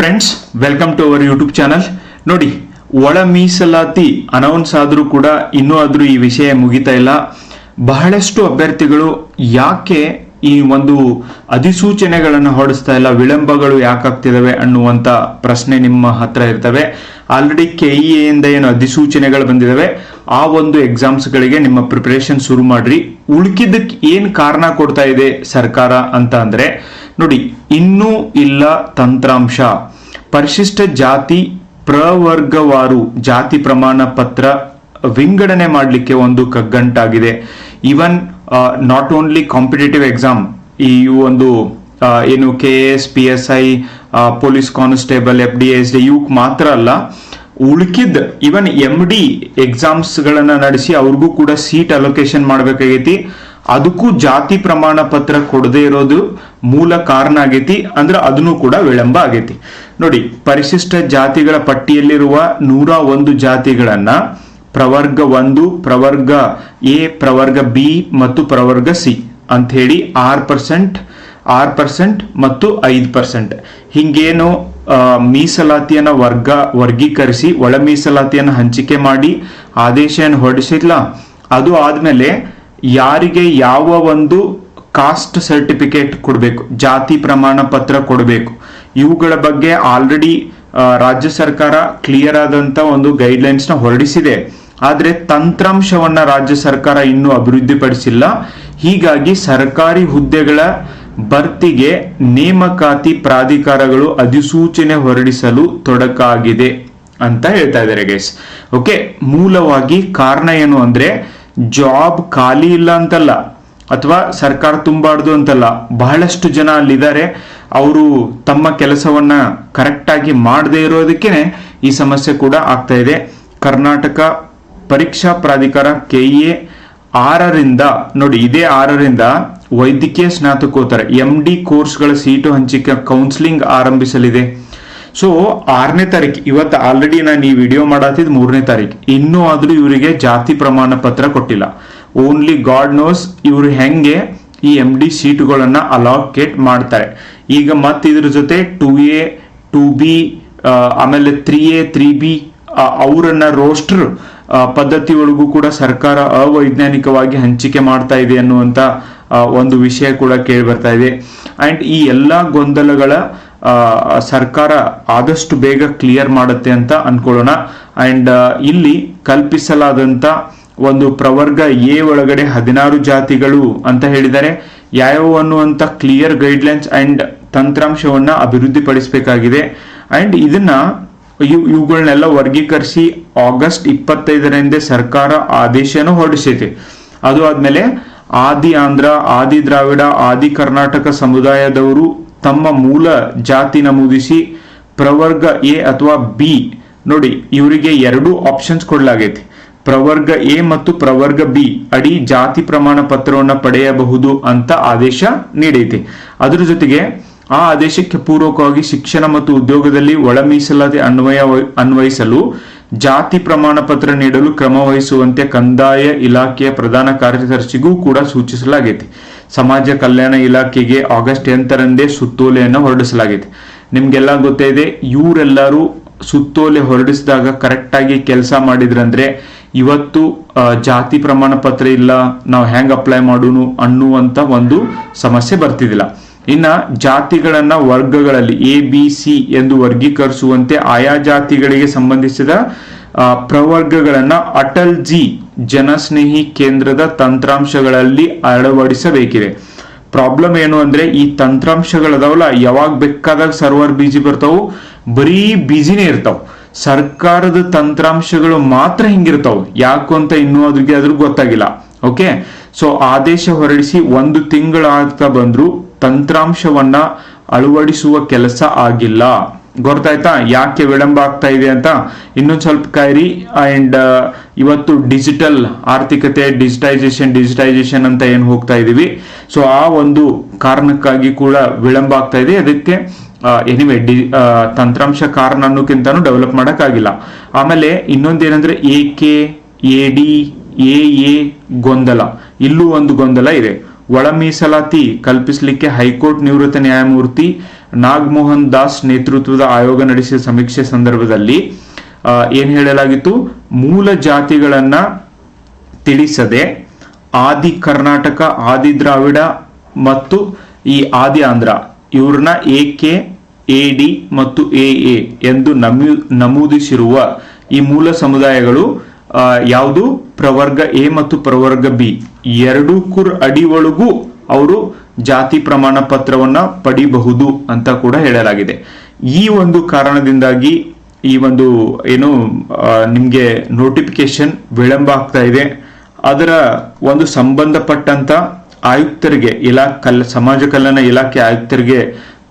Friends welcome to our YouTube channel ನೋಡಿ ಒಳ ಮೀಸಲಾತಿ ಅನೌನ್ಸ್ ಆದರೂ ಕೂಡ ಇನ್ನೂ ಆದರೂ ಈ ವಿಷಯ ಮುಗಿತಾ ಇಲ್ಲ. ಬಹಳಷ್ಟು ಅಭ್ಯರ್ಥಿಗಳು ಯಾಕೆ ಈ ಒಂದು ಅಧಿಸೂಚನೆಗಳನ್ನು ಹೊರಡಿಸ್ತಾ ಇಲ್ಲ, ವಿಳಂಬಗಳು ಯಾಕಾಗ್ತಿದ್ದಾವೆ ಅನ್ನುವಂಥ ಪ್ರಶ್ನೆ ನಿಮ್ಮ ಹತ್ರ ಇರ್ತವೆ. ಆಲ್ರೆಡಿ ಕೆ ಇಂದ ಏನು ಅಧಿಸೂಚನೆಗಳು ಬಂದಿದ್ದಾವೆ ಆ ಒಂದು ಎಕ್ಸಾಮ್ಸ್ಗಳಿಗೆ ನಿಮ್ಮ ಪ್ರಿಪರೇಷನ್ ಶುರು ಮಾಡ್ರಿ. ಉಳ್ಕಿದ್ದಕ್ಕೆ ಏನು ಕಾರಣ ಕೊಡ್ತಾ ಇದೆ ಸರ್ಕಾರ ಅಂತ ಅಂದರೆ, ನೋಡಿ, ಇನ್ನೂ ಇಲ್ಲ ತಂತ್ರಾಂಶ. ಪರಿಶಿಷ್ಟ ಜಾತಿ ಪ್ರವರ್ಗವಾರು ಜಾತಿ ಪ್ರಮಾಣ ಪತ್ರ ವಿಂಗಡಣೆ ಮಾಡಲಿಕ್ಕೆ ಒಂದು ಕಗ್ಗಂಟಾಗಿದೆ. Even not only competitive exam ಈ ಒಂದು ಏನು K S P S I police constable F D S D ಇವಕ್ಕೆ ಮಾತ್ರ ಅಲ್ಲ, ಉಳ್ಕಿದ್ ಇವನ್ ಎಂ ಡಿ ಎಕ್ಸಾಮ್ಸ್ ಗಳನ್ನ ನಡೆಸಿ ಅವ್ರಿಗೂ ಕೂಡ ಸೀಟ್ ಅಲೋಕೇಶನ್ ಮಾಡ್ಬೇಕಾಗೈತಿ. ಅದಕ್ಕೂ ಜಾತಿ ಪ್ರಮಾಣ ಪತ್ರ ಕೊಡದೇ ಇರೋದು ಮೂಲ ಕಾರಣ ಆಗೈತಿ, ಅಂದ್ರೆ ಅದನ್ನು ಕೂಡ ವಿಳಂಬ ಆಗೈತಿ. ನೋಡಿ, ಪರಿಶಿಷ್ಟ ಜಾತಿಗಳ ಪಟ್ಟಿಯಲ್ಲಿರುವ ನೂರ ಒಂದು ಜಾತಿಗಳನ್ನ ಪ್ರವರ್ಗ ಒಂದು, ಪ್ರವರ್ಗ ಎ, ಪ್ರವರ್ಗ ಬಿ ಮತ್ತು ಪ್ರವರ್ಗ ಸಿ ಅಂತ ಹೇಳಿ ಆರ್ ಪರ್ಸೆಂಟ್ ಆರ್ ಪರ್ಸೆಂಟ್ ಮತ್ತು ಐದು ಪರ್ಸೆಂಟ್. ಹಿಂಗೇನು ಮೀಸಲಾತಿಯನ್ನ ವರ್ಗ, ವರ್ಗೀಕರಿಸಿ, ಒಳ ಮೀಸಲಾತಿಯನ್ನು ಹಂಚಿಕೆ ಮಾಡಿ ಆದೇಶವನ್ನು ಹೊರಡಿಸಿಲ್ಲ ಅದು ಆದ್ಮೇಲೆ ಯಾರಿಗೆ ಯಾವ ಒಂದು ಕಾಸ್ಟ್ ಸರ್ಟಿಫಿಕೇಟ್ ಕೊಡಬೇಕು, ಜಾತಿ ಪ್ರಮಾಣ ಪತ್ರ ಕೊಡಬೇಕು, ಇವುಗಳ ಬಗ್ಗೆ ಆಲ್ರೆಡಿ ರಾಜ್ಯ ಸರ್ಕಾರ ಕ್ಲಿಯರ್ ಆದಂತ ಒಂದು ಗೈಡ್ಲೈನ್ಸ್ನ ಹೊರಡಿಸಿದೆ. ಆದರೆ ತಂತ್ರಾಂಶವನ್ನ ರಾಜ್ಯ ಸರ್ಕಾರ ಇನ್ನೂ ಅಭಿವೃದ್ಧಿಪಡಿಸಿಲ್ಲ. ಹೀಗಾಗಿ ಸರ್ಕಾರಿ ಹುದ್ದೆಗಳ ಭರ್ತಿಗೆ ನೇಮಕಾತಿ ಪ್ರಾಧಿಕಾರಗಳು ಅಧಿಸೂಚನೆ ಹೊರಡಿಸಲು ತೊಡಕಾಗಿದೆ ಅಂತ ಹೇಳ್ತಾ ಇದ್ದಾರೆ ಗೈಸ್ ಓಕೆ ಮೂಲವಾಗಿ ಕಾರಣ ಏನು ಅಂದ್ರೆ ಜಾಬ್ ಖಾಲಿ ಇಲ್ಲ ಅಂತಲ್ಲ, ಅಥವಾ ಸರ್ಕಾರ ತುಂಬಾರ್ದು ಅಂತಲ್ಲ, ಬಹಳಷ್ಟು ಜನ ಅಲ್ಲಿದ್ದಾರೆ. ಅವರು ತಮ್ಮ ಕೆಲಸವನ್ನ ಕರೆಕ್ಟ್ ಆಗಿ ಮಾಡದೇ ಇರೋದಕ್ಕೆ ಈ ಸಮಸ್ಯೆ ಕೂಡ ಆಗ್ತಾ ಇದೆ. ಕರ್ನಾಟಕ ಪರೀಕ್ಷಾ ಪ್ರಾಧಿಕಾರ ಕೆ ಎ ಆರರಿಂದ, ನೋಡಿ ಇದೇ ಆರರಿಂದ ವೈದ್ಯಕೀಯ ಸ್ನಾತಕೋತ್ತರ ಎಂ ಡಿ ಕೋರ್ಸ್ಗಳ ಸೀಟು ಹಂಚಿಕೆ ಕೌನ್ಸಿಲಿಂಗ್ ಆರಂಭಿಸಲಿದೆ. ಸೊ ಆರನೇ ತಾರೀಕು ಇವತ್ತು ಆಲ್ರೆಡಿ ನಾನು ಈ ವಿಡಿಯೋ ಮಾಡತ್ತಿದ್ ಮೂರನೇ ತಾರೀಕು ಇನ್ನೂ ಆದ್ರೂ ಇವರಿಗೆ ಜಾತಿ ಪ್ರಮಾಣ ಪತ್ರ ಕೊಟ್ಟಿಲ್ಲ. ಓನ್ಲಿ ಗಾಡ್ ನೋಸ್ ಇವರು ಹೆಂಗೆ ಈ ಎಂ ಡಿ ಸೀಟುಗಳನ್ನ ಅಲಾಕೇಟ್ ಮಾಡ್ತಾರೆ. ಈಗ ಮತ್ತೆ ಇದ್ರ ಜೊತೆ ಟೂ ಎ ಟೂ ಬಿ ಆಮೇಲೆ ತ್ರೀ ಎ ತ್ರೀ ಬಿ ಅವರನ್ನ ರೋಸ್ಟರ್ ಪದ್ಧತಿ ಒಳಗೂ ಕೂಡ ಸರ್ಕಾರ ಅವೈಜ್ಞಾನಿಕವಾಗಿ ಹಂಚಿಕೆ ಮಾಡ್ತಾ ಇದೆ ಅನ್ನುವಂತ ಒಂದು ವಿಷಯ ಕೂಡ ಕೇಳಿ ಬರ್ತಾ ಇದೆ. ಅಂಡ್ ಈ ಎಲ್ಲಾ ಗೊಂದಲಗಳ ಸರ್ಕಾರ ಆದಷ್ಟು ಬೇಗ ಕ್ಲಿಯರ್ ಮಾಡುತ್ತೆ ಅಂತ ಅನ್ಕೊಳ್ಳೋಣ. ಅಂಡ್ ಇಲ್ಲಿ ಕಲ್ಪಿಸಲಾದಂತ ಒಂದು ಪ್ರವರ್ಗ ಎ ಒಳಗಡೆ ಹದಿನಾರು ಜಾತಿಗಳು ಅಂತ ಹೇಳಿದ್ದಾರೆ. ಯಾವ್ಯಾವ ಅನ್ನುವಂತ ಕ್ಲಿಯರ್ ಗೈಡ್ಲೈನ್ಸ್ ಅಂಡ್ ತಂತ್ರಾಂಶವನ್ನ ಅಭಿವೃದ್ಧಿಪಡಿಸಬೇಕಾಗಿದೆ. ಅಂಡ್ ಇದನ್ನ ಇವ್ ಇವುಗಳನ್ನೆಲ್ಲ ವರ್ಗೀಕರಿಸಿ ಆಗಸ್ಟ್ ಇಪ್ಪತ್ತೈದರಿಂದ ಸರ್ಕಾರ ಆದೇಶನೂ ಹೊರಡಿಸೈತೆ ಅದು ಆದ್ಮೇಲೆ ಆದಿ ಆಂಧ್ರ, ಆದಿ ದ್ರಾವಿಡ, ಆದಿ ಕರ್ನಾಟಕ ಸಮುದಾಯದವರು ತಮ್ಮ ಮೂಲ ಜಾತಿ ನಮೂದಿಸಿ ಪ್ರವರ್ಗ ಎ ಅಥವಾ ಬಿ. ನೋಡಿ, ಇವರಿಗೆ ಎರಡು ಆಪ್ಷನ್ಸ್ ಕೊಡಲಾಗೈತಿ. ಪ್ರವರ್ಗ ಎ ಮತ್ತು ಪ್ರವರ್ಗ ಬಿ ಅಡಿ ಜಾತಿ ಪ್ರಮಾಣ ಪತ್ರವನ್ನು ಪಡೆಯಬಹುದು ಅಂತ ಆದೇಶ ನೀಡೈತಿ. ಅದರ ಜೊತೆಗೆ ಆ ಆದೇಶಕ್ಕೆ ಪೂರ್ವಕವಾಗಿ ಶಿಕ್ಷಣ ಮತ್ತು ಉದ್ಯೋಗದಲ್ಲಿ ಒಳ ಮೀಸಲಾತಿ ಅನ್ವಯ ಅನ್ವಯಿಸಲು ಜಾತಿ ಪ್ರಮಾಣ ಪತ್ರ ನೀಡಲು ಕ್ರಮ ವಹಿಸುವಂತೆ ಕಂದಾಯ ಇಲಾಖೆಯ ಪ್ರಧಾನ ಕಾರ್ಯದರ್ಶಿಗೂ ಕೂಡ ಸೂಚಿಸಲಾಗಿದೆ ಸಮಾಜ ಕಲ್ಯಾಣ ಇಲಾಖೆಗೆ ಆಗಸ್ಟ್ ಎಂಟರಂದೇ ಸುತ್ತೋಲೆಯನ್ನು ಹೊರಡಿಸಲಾಗಿದೆ. ನಿಮ್ಗೆಲ್ಲ ಗೊತ್ತೇ ಇದೆ, ಇವರೆಲ್ಲರೂ ಸುತ್ತೋಲೆ ಹೊರಡಿಸಿದಾಗ ಕರೆಕ್ಟ್ ಆಗಿ ಕೆಲಸ ಮಾಡಿದ್ರಂದ್ರೆ ಇವತ್ತು ಜಾತಿ ಪ್ರಮಾಣ ಪತ್ರ ಇಲ್ಲ, ನಾವು ಹೆಂಗ್ ಅಪ್ಲೈ ಮಾಡೋನು ಅನ್ನುವಂತ ಒಂದು ಸಮಸ್ಯೆ ಬರ್ತಿದ್ದಿಲ್ಲ ಇನ್ನ ಜಾತಿಗಳನ್ನ ವರ್ಗಗಳಲ್ಲಿ ಎ ಬಿ ಸಿ ಎಂದು ವರ್ಗೀಕರಿಸುವಂತೆ ಆಯಾ ಜಾತಿಗಳಿಗೆ ಸಂಬಂಧಿಸಿದ ಪ್ರವರ್ಗಗಳನ್ನ ಅಟಲ್ ಜಿ ಜನಸ್ನೇಹಿ ಕೇಂದ್ರದ ತಂತ್ರಾಂಶಗಳಲ್ಲಿ ಅಳವಡಿಸಬೇಕಿದೆ. ಪ್ರಾಬ್ಲಮ್ ಏನು ಅಂದ್ರೆ ಈ ತಂತ್ರಾಂಶಗಳದವಲ್ಲ ಯಾವಾಗ ಬೇಕಾದಾಗ ಸರ್ವರ್ ಬಿಜಿ ಬರ್ತಾವು ಬರೀ ಬಿಜಿನೇ ಇರ್ತಾವ. ಸರ್ಕಾರದ ತಂತ್ರಾಂಶಗಳು ಮಾತ್ರ ಹಿಂಗಿರ್ತಾವ. ಯಾಕು ಅಂತ ಇನ್ನೂ ಅದ್ರಿಗೆ ಅದ್ರ ಗೊತ್ತಾಗಿಲ್ಲ. ಓಕೆ ಸೊ ಆದೇಶ ಹೊರಡಿಸಿ ಒಂದು ತಿಂಗಳಾಗ್ತಾ ಬಂದ್ರು ತಂತ್ರಾಂಶವನ್ನ ಅಳವಡಿಸುವ ಕೆಲಸ ಆಗಿಲ್ಲ. ಗೊತ್ತಾಯ್ತಾ? ಯಾಕೆ ವಿಳಂಬ ಆಗ್ತಾ ಇದೆ ಅಂತ? ಇನ್ನೊಂದು ಸ್ವಲ್ಪ ಕಾಯಿರಿ ಅಂಡ್ ಇವತ್ತು ಡಿಜಿಟಲ್ ಆರ್ಥಿಕತೆ ಡಿಜಿಟೈಸೇಷನ್ ಡಿಜಿಟೈಸೇಷನ್ ಅಂತ ಏನು ಹೋಗ್ತಾ ಇದೀವಿ. ಸೊ ಆ ಒಂದು ಕಾರಣಕ್ಕಾಗಿ ಕೂಡ ವಿಳಂಬ ಆಗ್ತಾ ಇದೆ. ಅದಕ್ಕೆ ಎನಿವೆ ಡಿ ತಂತ್ರಾಂಶ ಕಾರಣ ಅನ್ನೋಕ್ಕಿಂತನೂ ಡೆವಲಪ್ ಮಾಡೋಕ್ಕಾಗಿಲ್ಲ. ಆಮೇಲೆ ಇನ್ನೊಂದೇನಂದ್ರೆ A K A D A A ಗೊಂದಲ. ಇಲ್ಲೂ ಒಂದು ಗೊಂದಲ ಇದೆ. ಒಳ ಮೀಸಲಾತಿ ಕಲ್ಪಿಸಲಿಕ್ಕೆ ಹೈಕೋರ್ಟ್ ನಿವೃತ್ತ ನ್ಯಾಯಮೂರ್ತಿ ನಾಗಮೋಹನ್ ದಾಸ್ ನೇತೃತ್ವದ ಆಯೋಗ ನಡೆಸಿದ ಸಮೀಕ್ಷೆ ಸಂದರ್ಭದಲ್ಲಿ ಏನು ಹೇಳಲಾಗಿತ್ತು? ಮೂಲ ಜಾತಿಗಳನ್ನ ತಿಳಿಸದೆ ಆದಿ ಕರ್ನಾಟಕ, ಆದಿ ದ್ರಾವಿಡ ಮತ್ತು ಈ ಆದಿ ಆಂಧ್ರ, ಇವ್ರನ್ನ ಎ ಕೆ, ಎ ಡಿ ಮತ್ತು ಎ ಎ ಎಂದು ನಮೂ, ನಮೂದಿಸಿರುವ ಈ ಮೂಲ ಸಮುದಾಯಗಳು ಯಾವುದು? ಪ್ರವರ್ಗ ಎ ಮತ್ತು ಪ್ರವರ್ಗ ಬಿ. ಎರಡೂ ಕುರ್ ಅಡಿ ಒಳಗೂ ಅವರು ಜಾತಿ ಪ್ರಮಾಣ ಪತ್ರವನ್ನ ಪಡಿಬಹುದು ಅಂತ ಕೂಡ ಹೇಳಲಾಗಿದೆ. ಈ ಒಂದು ಕಾರಣದಿಂದಾಗಿ ಈ ಒಂದು, ಏನು ನಿಮಗೆ ನೋಟಿಫಿಕೇಶನ್ ವಿಳಂಬ ಆಗ್ತಾ ಇದೆ. ಅದರ ಒಂದು ಸಂಬಂಧಪಟ್ಟಂತ ಆಯುಕ್ತರಿಗೆ ಇಲಾ ಕಲ್, ಸಮಾಜ ಕಲ್ಯಾಣ ಇಲಾಖೆ ಆಯುಕ್ತರಿಗೆ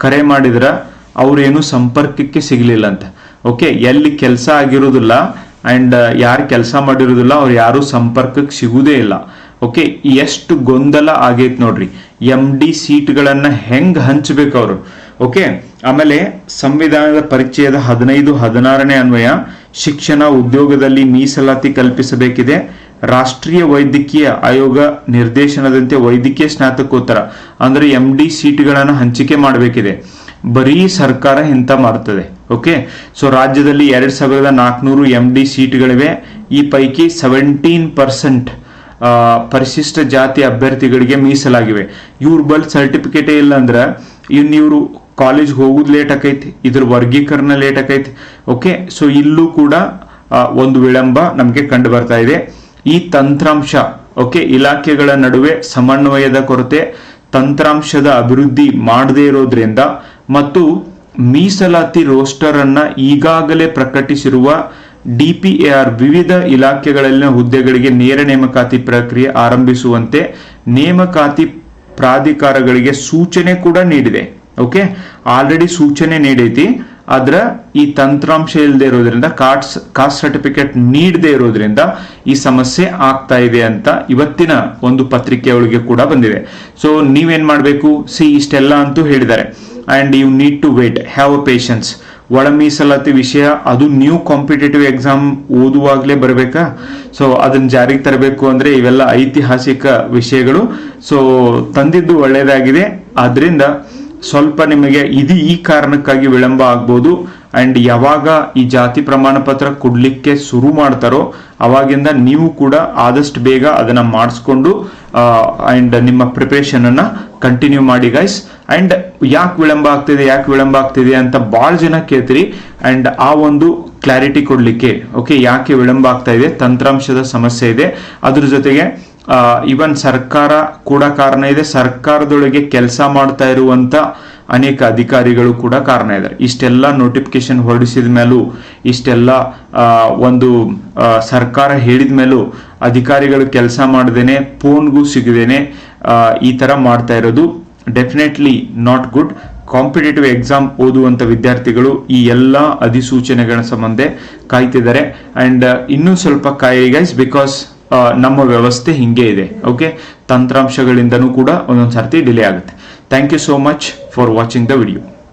ಕರೆ ಮಾಡಿದ್ರ ಅವರೇನು ಸಂಪರ್ಕಕ್ಕೆ ಸಿಗಲಿಲ್ಲ ಅಂತ. ಓಕೆ, ಎಲ್ಲಿ ಕೆಲಸ ಆಗಿರೋದಿಲ್ಲ, ಅಂಡ್ ಯಾರು ಕೆಲಸ ಮಾಡಿರೋದಿಲ್ಲ, ಅವ್ರು ಯಾರು ಸಂಪರ್ಕಕ್ಕೆ ಸಿಗುವುದೇ ಇಲ್ಲ. ಓಕೆ ಎಷ್ಟು ಗೊಂದಲ ಆಗೈತ್ ನೋಡ್ರಿ. ಎಂ ಡಿ ಸೀಟ್ಗಳನ್ನ ಹೆಂಗ್ ಹಂಚ್ಬೇಕು ಅವರು? ಓಕೆ ಆಮೇಲೆ ಸಂವಿಧಾನದ ಪರಿಚಯದ ಹದಿನೈದು, ಹದಿನಾರನೇ ಅನ್ವಯ, ಶಿಕ್ಷಣ ಉದ್ಯೋಗದಲ್ಲಿ ಮೀಸಲಾತಿ ಕಲ್ಪಿಸಬೇಕಿದೆ. ರಾಷ್ಟ್ರೀಯ ವೈದ್ಯಕೀಯ ಆಯೋಗ ನಿರ್ದೇಶನದಂತೆ ವೈದ್ಯಕೀಯ ಸ್ನಾತಕೋತ್ತರ. ಅಂದ್ರೆ ಎಂ ಡಿ ಸೀಟ್ಗಳನ್ನು ಹಂಚಿಕೆ ಮಾಡಬೇಕಿದೆ. ಬರೀ ಸರ್ಕಾರ ಇಂಥ ಮಾಡ್ತದೆ. ಓಕೆ ಸೊ ರಾಜ್ಯದಲ್ಲಿ ಎರಡ್ ಸಾವಿರದ ನಾಲ್ಕುನೂರು ಎಂ ಡಿ ಸೀಟ್ಗಳಿವೆ ಈ ಪೈಕಿ ಸೆವೆಂಟೀನ್ ಪರ್ಸೆಂಟ್ ಪರಿಶಿಷ್ಟ ಜಾತಿ ಅಭ್ಯರ್ಥಿಗಳಿಗೆ ಮೀಸಲಾಗಿವೆ. ಇವ್ರ ಬಲ್ ಸರ್ಟಿಫಿಕೇಟೇ ಇಲ್ಲ ಅಂದ್ರೆ ಇನ್ ಇವರು ಕಾಲೇಜ್ ಹೋಗೋದು ಲೇಟ್ ಆಕೈತಿ, ಇದ್ರ ವರ್ಗೀಕರಣ ಲೇಟ್ ಆಕೈತಿ. ಓಕೆ ಸೊ ಇಲ್ಲೂ ಕೂಡ ಒಂದು ವಿಳಂಬ ನಮಗೆ ಕಂಡು ಬರ್ತಾ ಇದೆ. ಈ ತಂತ್ರಾಂಶ ಓಕೆ ಇಲಾಖೆಗಳ ನಡುವೆ ಸಮನ್ವಯದ ಕೊರತೆ, ತಂತ್ರಾಂಶದ ಅಭಿವೃದ್ಧಿ ಮಾಡದೇ ಇರೋದ್ರಿಂದ ಮತ್ತು ಮೀಸಲಾತಿ ರೋಸ್ಟರ್ ಅನ್ನ ಈಗಾಗಲೇ ಪ್ರಕಟಿಸಿರುವ ಡಿಪಿಎಆರ್ ವಿವಿಧ ಇಲಾಖೆಗಳಲ್ಲಿನ ಹುದ್ದೆಗಳಿಗೆ ನೇರ ನೇಮಕಾತಿ ಪ್ರಕ್ರಿಯೆ ಆರಂಭಿಸುವಂತೆ ನೇಮಕಾತಿ ಪ್ರಾಧಿಕಾರಗಳಿಗೆ ಸೂಚನೆ ಕೂಡ ನೀಡಿದೆ ಓಕೆ ಆಲ್ರೆಡಿ ಸೂಚನೆ ನೀಡೈತಿ. ಅದರ ಈ ತಂತ್ರಾಂಶ ಇಲ್ಲದೆ ಇರೋದ್ರಿಂದ ಕಾಸ್ಟ್ ಕಾಸ್ಟ್ ಸರ್ಟಿಫಿಕೇಟ್ ನೀಡದೆ ಇರೋದ್ರಿಂದ ಈ ಸಮಸ್ಯೆ ಆಗ್ತಾ ಇದೆ ಅಂತ ಇವತ್ತಿನ ಒಂದು ಪತ್ರಿಕೆಯೊಳಗೆ ಕೂಡ ಬಂದಿದೆ. ಸೊ ನೀವೇನ್ ಮಾಡಬೇಕು? ಸಿ ಇಷ್ಟೆಲ್ಲ ಅಂತೂ ಹೇಳಿದ್ದಾರೆ. And you need to wait have a patience ಒಳ ಮೀಸಲಾತಿ ವಿಷಯ, ಅದು ನ್ಯೂ ಕಾಂಪಿಟೇಟಿವ್ ಎಕ್ಸಾಮ್ ಓದುವಾಗಲೇ ಬರಬೇಕಾ? ಸೊ ಅದನ್ನ ಜಾರಿಗೆ ತರಬೇಕು ಅಂದ್ರೆ ಇವೆಲ್ಲ ಐತಿಹಾಸಿಕ ವಿಷಯಗಳು. ಸೊ ತಂದಿದ್ದು ಒಳ್ಳೆಯದಾಗಿದೆ ಆದ್ದರಿಂದ ಸ್ವಲ್ಪ ನಿಮಗೆ ಇದು ಈ ಕಾರಣಕ್ಕಾಗಿ ವಿಳಂಬ ಆಗ್ಬೋದು. ಅಂಡ್ ಯಾವಾಗ ಈ ಜಾತಿ ಪ್ರಮಾಣ ಪತ್ರ ಕೊಡ್ಲಿಕ್ಕೆ ಶುರು ಮಾಡ್ತಾರೋ, ಅವಾಗಿಂದ ನೀವು ಕೂಡ ಆದಷ್ಟು ಬೇಗ ಅದನ್ನ ಮಾಡಿಸ್ಕೊಂಡು ಅಂಡ್ ನಿಮ್ಮ ಪ್ರಿಪ್ರೇಷನನ್ನು ಕಂಟಿನ್ಯೂ ಮಾಡಿ ಗೈಸ್ ಅಂಡ್ ಯಾಕೆ ವಿಳಂಬ ಆಗ್ತಿದೆ, ಯಾಕೆ ವಿಳಂಬ ಆಗ್ತಿದೆ ಅಂತ ಬಹಳ ಜನ ಕೇಳ್ತೀರಿ. ಅಂಡ್ ಆ ಒಂದು ಕ್ಲಾರಿಟಿ ಕೊಡ್ಲಿಕ್ಕೆ ಓಕೆ ಯಾಕೆ ವಿಳಂಬ ಆಗ್ತಾ ಇದೆ, ತಂತ್ರಾಂಶದ ಸಮಸ್ಯೆ ಇದೆ. ಅದ್ರ ಜೊತೆಗೆ ಇವನ್ ಸರ್ಕಾರ ಕೂಡ ಕಾರಣ ಇದೆ. ಸರ್ಕಾರದೊಳಗೆ ಕೆಲಸ ಮಾಡ್ತಾ ಇರುವಂತ ಅನೇಕ ಅಧಿಕಾರಿಗಳು ಕೂಡ ಕಾರಣ ಇದ್ದಾರೆ ಇಷ್ಟೆಲ್ಲ ನೋಟಿಫಿಕೇಶನ್ ಹೊರಡಿಸಿದ ಮೇಲೂ, ಇಷ್ಟೆಲ್ಲ ಒಂದು ಸರ್ಕಾರ ಹೇಳಿದ ಮೇಲೂ ಅಧಿಕಾರಿಗಳು ಕೆಲಸ ಮಾಡದೇನೆ ಫೋನ್ಗೂ ಸಿಗದೇನೆ ಈ ತರ ಮಾಡ್ತಾ ಇರೋದು definitely not good competitive exam ಓದುವಂಥ ವಿದ್ಯಾರ್ಥಿಗಳು ಈ ಎಲ್ಲ ಅಧಿಸೂಚನೆಗಳ ಸಂಬಂಧ ಕಾಯ್ತಿದ್ದಾರೆ. ಆ್ಯಂಡ್ ಇನ್ನೂ ಸ್ವಲ್ಪ ಕಾಯಿ ಗೈಸ್ ಬಿಕಾಸ್ ನಮ್ಮ ವ್ಯವಸ್ಥೆ ಹಿಂಗೆ ಇದೆ. ಓಕೆ ತಂತ್ರಾಂಶಗಳಿಂದನೂ ಕೂಡ ಒಂದೊಂದು ಸರ್ತಿ ಡಿಲೇ ಆಗುತ್ತೆ. Thank you so much for watching the video